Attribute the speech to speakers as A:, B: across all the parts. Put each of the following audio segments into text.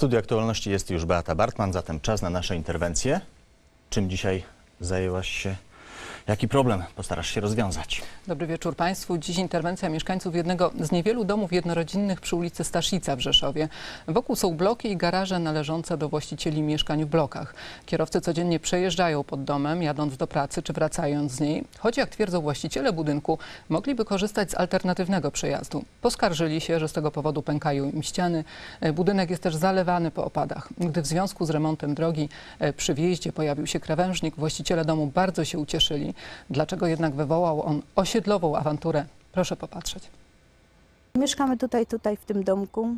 A: studiu aktualności jest już Beata Bartman, zatem czas na nasze interwencje. Czym dzisiaj zajęłaś się? Jaki problem postarasz się rozwiązać?
B: Dobry wieczór Państwu. Dziś interwencja mieszkańców jednego z niewielu domów jednorodzinnych przy ulicy Staszica w Rzeszowie. Wokół są bloki i garaże należące do właścicieli mieszkań w blokach. Kierowcy codziennie przejeżdżają pod domem, jadąc do pracy czy wracając z niej. Choć jak twierdzą właściciele budynku, mogliby korzystać z alternatywnego przejazdu. Poskarżyli się, że z tego powodu pękają im ściany. E, Budynek jest też zalewany po opadach. Gdy w związku z remontem drogi e, przy wjeździe pojawił się krawężnik, właściciele domu bardzo się ucieszyli. Dlaczego jednak wywołał on osiedlową awanturę? Proszę popatrzeć.
C: Mieszkamy tutaj, tutaj w tym domku.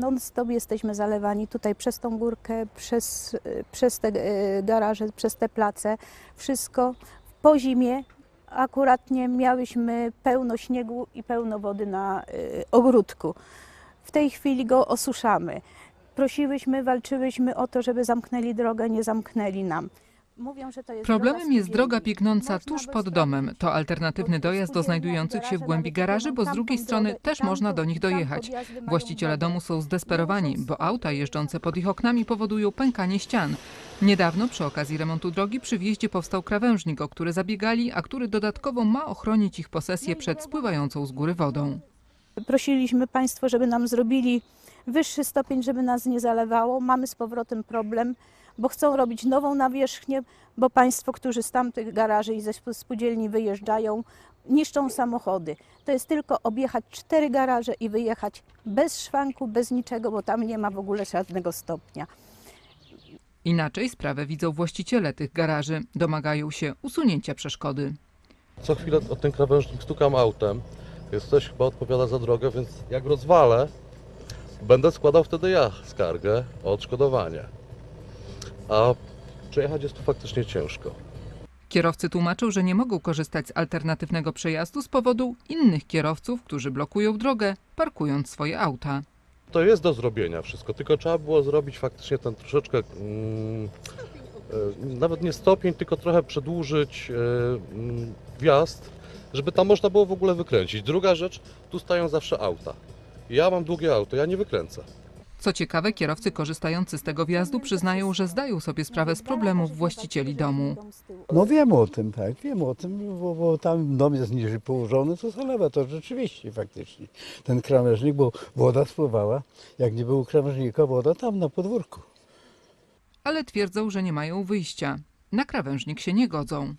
C: Non stop jesteśmy zalewani tutaj przez tą górkę, przez, przez te y, garaże, przez te place. Wszystko po zimie. Akuratnie miałyśmy pełno śniegu i pełno wody na y, ogródku. W tej chwili go osuszamy. Prosiłyśmy, walczyłyśmy o to, żeby zamknęli drogę, nie zamknęli nam. Mówią, że to jest
D: Problemem jest droga biegnąca tuż pod domem. To alternatywny dojazd do znajdujących się w głębi garaży, bo z drugiej strony też można do nich dojechać. Właściciele domu są zdesperowani, bo auta jeżdżące pod ich oknami powodują pękanie ścian. Niedawno przy okazji remontu drogi przy wjeździe powstał krawężnik, o który zabiegali, a który dodatkowo ma ochronić ich posesję przed spływającą z góry wodą.
C: Prosiliśmy Państwo, żeby nam zrobili wyższy stopień, żeby nas nie zalewało. Mamy z powrotem problem, bo chcą robić nową nawierzchnię, bo Państwo, którzy z tamtych garaży i ze sp- spółdzielni wyjeżdżają, niszczą samochody. To jest tylko objechać cztery garaże i wyjechać bez szwanku, bez niczego, bo tam nie ma w ogóle żadnego stopnia.
D: Inaczej sprawę widzą właściciele tych garaży. Domagają się usunięcia przeszkody.
E: Co chwilę o ten krawężnik stukam autem. Jest ktoś chyba odpowiada za drogę, więc jak rozwalę, będę składał wtedy ja skargę o odszkodowanie. A przejechać jest tu faktycznie ciężko.
D: Kierowcy tłumaczą, że nie mogą korzystać z alternatywnego przejazdu z powodu innych kierowców, którzy blokują drogę, parkując swoje auta.
E: To jest do zrobienia wszystko, tylko trzeba było zrobić faktycznie ten troszeczkę, mm, e, nawet nie stopień, tylko trochę przedłużyć e, mm, wjazd, żeby tam można było w ogóle wykręcić. Druga rzecz, tu stają zawsze auta. Ja mam długie auto, ja nie wykręcę.
D: Co ciekawe, kierowcy korzystający z tego wjazdu przyznają, że zdają sobie sprawę z problemów właścicieli domu.
F: No wiem o tym, tak, wiem o tym, bo, bo tam dom jest niżej położony, to zalewa to rzeczywiście faktycznie. Ten krawężnik, bo woda spływała, jak nie było krawężnika, woda tam na podwórku.
D: Ale twierdzą, że nie mają wyjścia. Na krawężnik się nie godzą.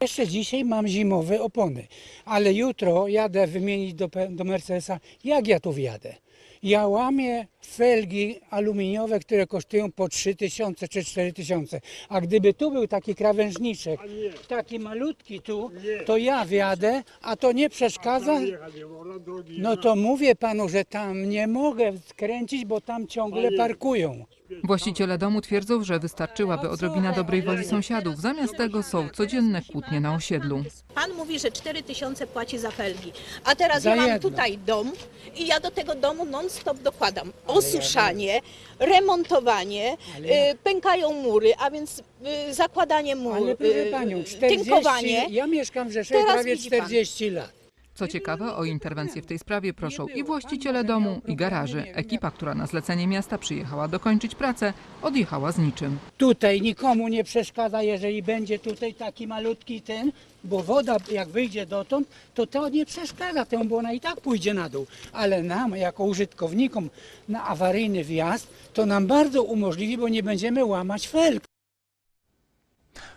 G: Jeszcze dzisiaj mam zimowe opony, ale jutro jadę wymienić do, do Mercedesa. Jak ja tu wjadę? Ja łamię felgi aluminiowe, które kosztują po 3000 czy 4000. A gdyby tu był taki krawężniczek, taki malutki tu, to ja wjadę, a to nie przeszkadza. No to mówię panu, że tam nie mogę skręcić, bo tam ciągle parkują.
D: Właściciele domu twierdzą, że wystarczyłaby odrobina dobrej woli sąsiadów. Zamiast tego są codzienne kłótnie na osiedlu.
H: Pan mówi, że 4 tysiące płaci za felgi, a teraz
G: Za
H: ja mam
G: jedno.
H: tutaj dom i ja do tego domu non-stop dokładam osuszanie, remontowanie, y, pękają mury, a więc y, zakładanie mur,
G: Ale proszę
H: y,
G: panią, 40,
H: tynkowanie.
G: ja mieszkam w Rzeszowie
H: Teraz
G: prawie
H: widzi pan.
G: 40 lat.
D: Co ciekawe, o interwencję w tej sprawie proszą i właściciele domu, i garaży. Ekipa, która na zlecenie miasta przyjechała dokończyć pracę, odjechała z niczym.
G: Tutaj nikomu nie przeszkadza, jeżeli będzie tutaj taki malutki ten, bo woda jak wyjdzie dotąd, to to nie przeszkadza temu, bo ona i tak pójdzie na dół. Ale nam, jako użytkownikom na awaryjny wjazd, to nam bardzo umożliwi, bo nie będziemy łamać felg.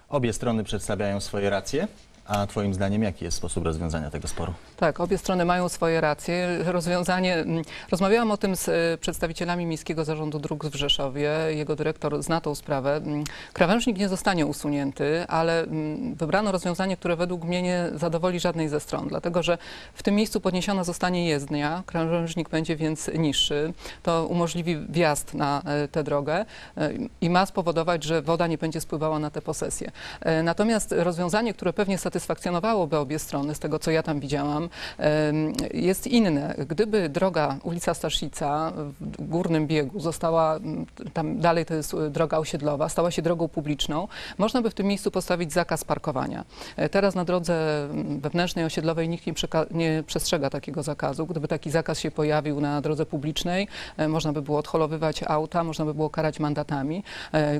A: Obie strony przedstawiają swoje racje, a Twoim zdaniem jaki jest sposób rozwiązania tego sporu?
B: Tak, obie strony mają swoje racje. Rozwiązanie. mm, Rozmawiałam o tym z e, przedstawicielami Miejskiego Zarządu Dróg w Rzeszowie. Jego dyrektor zna tą sprawę. Mm, Krawężnik nie zostanie usunięty, ale mm, wybrano rozwiązanie, które według mnie nie zadowoli żadnej ze stron, dlatego że w tym miejscu podniesiona zostanie jezdnia, krawężnik będzie więc niższy. To umożliwi wjazd na e, tę drogę e, i ma spowodować, że woda nie będzie spływała na te posesje. Natomiast rozwiązanie, które pewnie satysfakcjonuje satysfakcjonowałoby obie strony, z tego co ja tam widziałam, jest inne. Gdyby droga ulica Staszica w górnym biegu została, tam dalej to jest e, droga osiedlowa, stała się drogą publiczną, można by w tym miejscu postawić zakaz parkowania. E, Teraz na drodze wewnętrznej osiedlowej nikt nie, nie przestrzega takiego zakazu. Gdyby taki zakaz się pojawił na drodze publicznej, e, można by było odholowywać auta, można by było karać mandatami.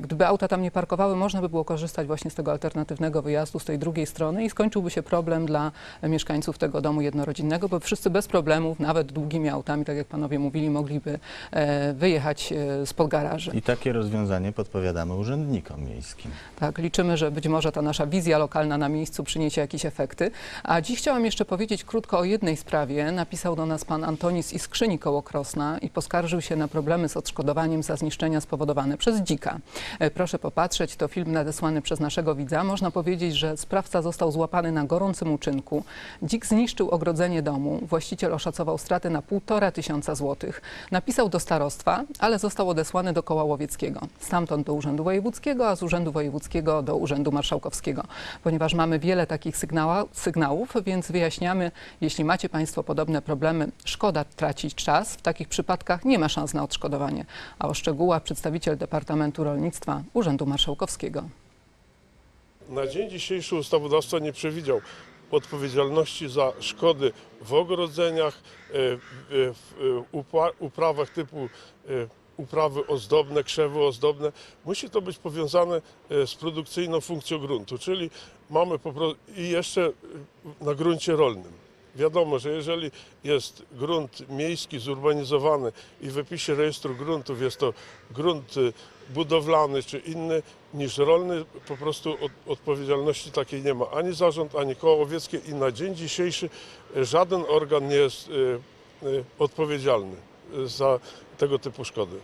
B: Gdyby auta tam nie parkowały, można by było korzystać właśnie z tego alternatywnego wyjazdu z tej drugiej strony i skończyłby się problem dla mieszkańców tego domu jednorodzinnego, bo wszyscy bez problemów, nawet długimi autami, tak jak panowie mówili, mogliby e, wyjechać e, spod garaży.
A: I takie rozwiązanie podpowiadamy urzędnikom miejskim.
B: Tak, liczymy, że być może ta nasza wizja lokalna na miejscu przyniesie jakieś efekty. A dziś chciałam jeszcze powiedzieć krótko o jednej sprawie. Napisał do nas pan Antoni z Iskrzyni koło Krosna i poskarżył się na problemy z odszkodowaniem za zniszczenia spowodowane przez dzika. E, Proszę popatrzeć, to film nadesłany przez naszego widza. Można powiedzieć, że sprawca został złapany na gorącym uczynku. Dzik zniszczył ogrodzenie domu. Właściciel oszacował straty na półtora tysiąca złotych. Napisał do starostwa, ale został odesłany do koła łowieckiego. Stamtąd do Urzędu Wojewódzkiego, a z Urzędu Wojewódzkiego do Urzędu Marszałkowskiego. Ponieważ mamy wiele takich sygnała, sygnałów, więc wyjaśniamy, jeśli macie Państwo podobne problemy, szkoda tracić czas. W takich przypadkach nie ma szans na odszkodowanie. A o szczegółach przedstawiciel Departamentu Rolnictwa Urzędu Marszałkowskiego.
I: Na dzień dzisiejszy ustawodawca nie przewidział odpowiedzialności za szkody w ogrodzeniach, e, w w upa- uprawach typu e, uprawy ozdobne, krzewy ozdobne. Musi to być powiązane e, z produkcyjną funkcją gruntu, czyli mamy po prostu i jeszcze e, na gruncie rolnym. Wiadomo, że jeżeli jest grunt miejski zurbanizowany i w wypisie rejestru gruntów jest to grunt budowlany czy inny niż rolny, po prostu od, odpowiedzialności takiej nie ma ani zarząd, ani koło łowieckie i na dzień dzisiejszy y, żaden organ nie jest y, y, odpowiedzialny za tego typu szkody.